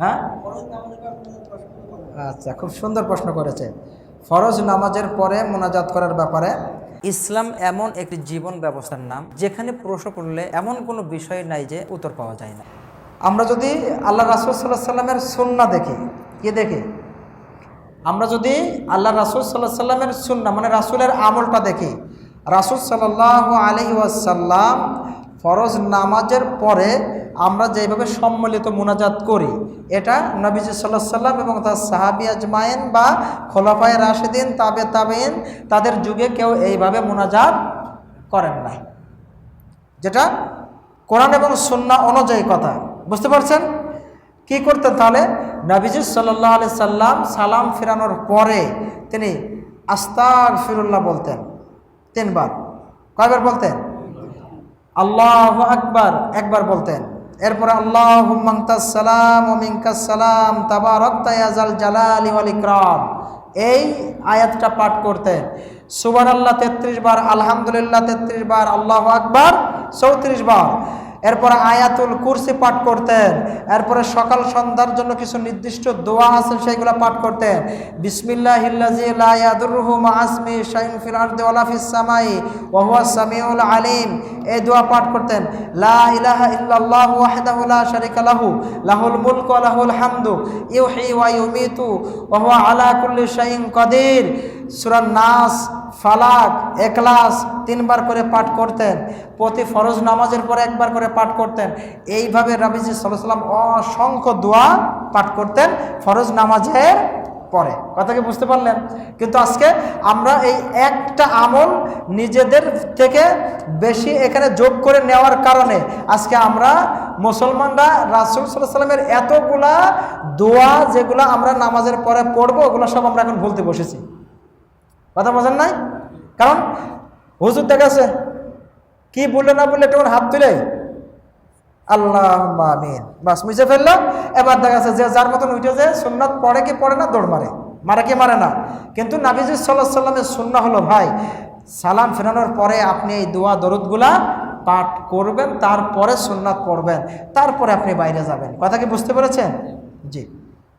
হ্যাঁ? আচ্ছা খুব সুন্দর প্রশ্ন করেছে। ফরজ নামাজের পরে মোনাজাত করার ব্যাপারে? ইসলাম এমন একটি জীবন ব্যবস্থার নাম যেখানে প্রশ্ন করলে এমন কোনো বিষয় নাই যে উত্তর পাওয়া যায় না। আমরা যদি আল্লাহ রাসুল সাল্লাহ সাল্লামের সুন্না দেখি কি দেখি? আমরা যদি আল্লাহ রাসুল সাল্লাহ সাল্লামের সুন্না মানে রাসুলের আমলটা দেখি রাসুল সাল্লাহ আলী ওয়াসাল্লাম ফরজ নামাজের পরে আমরা যেভাবে সম্মিলিত মোনাজাত করি, এটা নবীজি সাল্লাহ সাল্লাম এবং তার সাহাবি আজমাইন বা খোলাফায় রাশেদিন, তাবে তাবেন তাদের যুগে কেউ এইভাবে মোনাজাত করেন নাই। যেটা কোরআন এবং সুন্না অনুযায়ী কথা, বুঝতে পারছেন? কি করতেন তাহলে? নবীজি সাল্লাহ আলি সাল্লাম সালাম ফিরানোর পরে তিনি আস্তার ফিরুল্লাহ বলতেন, তিনবার। কয়বার বলতেন? আল্লাহ আকবার, একবার বলতেন। এরপরে আল্লাহ সালাম জালালি এই আয়াতটা পাঠ করতেন। সুবান আল্লাহ তেত্রিশ বার, আলহামদুলিল্লাহ তেত্রিশ বার, আল্লাহ আকবার চৌত্রিশ বার। এরপরে আয়াতুল কুরসি পাঠ করতেন। এরপরে সকাল সন্ধ্যার জন্য কিছু নির্দিষ্ট দোয়া আছে, সেইগুলো পাঠ করতেন। বিসমিল্লাহ সামিউল আলিম। এই দোয়া পাঠ করতেন, লা লাহু, লাহুল লাহুল হামদু, ইউহি ওয়া ইউমিতু, ওয়া হুয়া আলা কুল্লি শাইইন কাদির। সূরা নাস, ফালাক একলাস তিনবার করে পাঠ করতেন। প্রতি ফরজ নামাজের পরে একবার করে পাঠ করতেন। এইভাবে রাবিজি সাল্লাহ সাল্লাম অসংখ্য দোয়া পাঠ করতেন ফরজ নামাজের পরে। কথা কি বুঝতে পারলেন? কিন্তু আজকে আমরা এই একটা আমল নিজেদের থেকে বেশি এখানে যোগ করে নেওয়ার কারণে আজকে আমরা মুসলমানরা রাসুল সাল্লাহ সাল্লামের এতগুলা দোয়া যেগুলো আমরা নামাজের পরে পড়ব, ওগুলো সব আমরা এখন ভুলতে বসেছি। কথা বোঝেন নাই? কারণ হুজুর দেখাছে কি বললে না বললে তখন হাত তুলে আল্লাহ আমিন। বাস মুছে ফেলল। এবার দেখা যাচ্ছে যে যার মতন উঠে যে সুন্নাত পড়ে কি পড়ে না, দৌড় মারে। মারে কি মারে না? কিন্তু নাবিজি সাল্লাহ সাল্লামের সুন্না হলো, ভাই, সালাম ফেরানোর পরে আপনি এই দোয়া দরুদগুলা পাঠ করবেন, তারপরে সুন্নাত পড়বেন, তারপরে আপনি বাইরে যাবেন। কথা কি বুঝতে পেরেছেন? জি।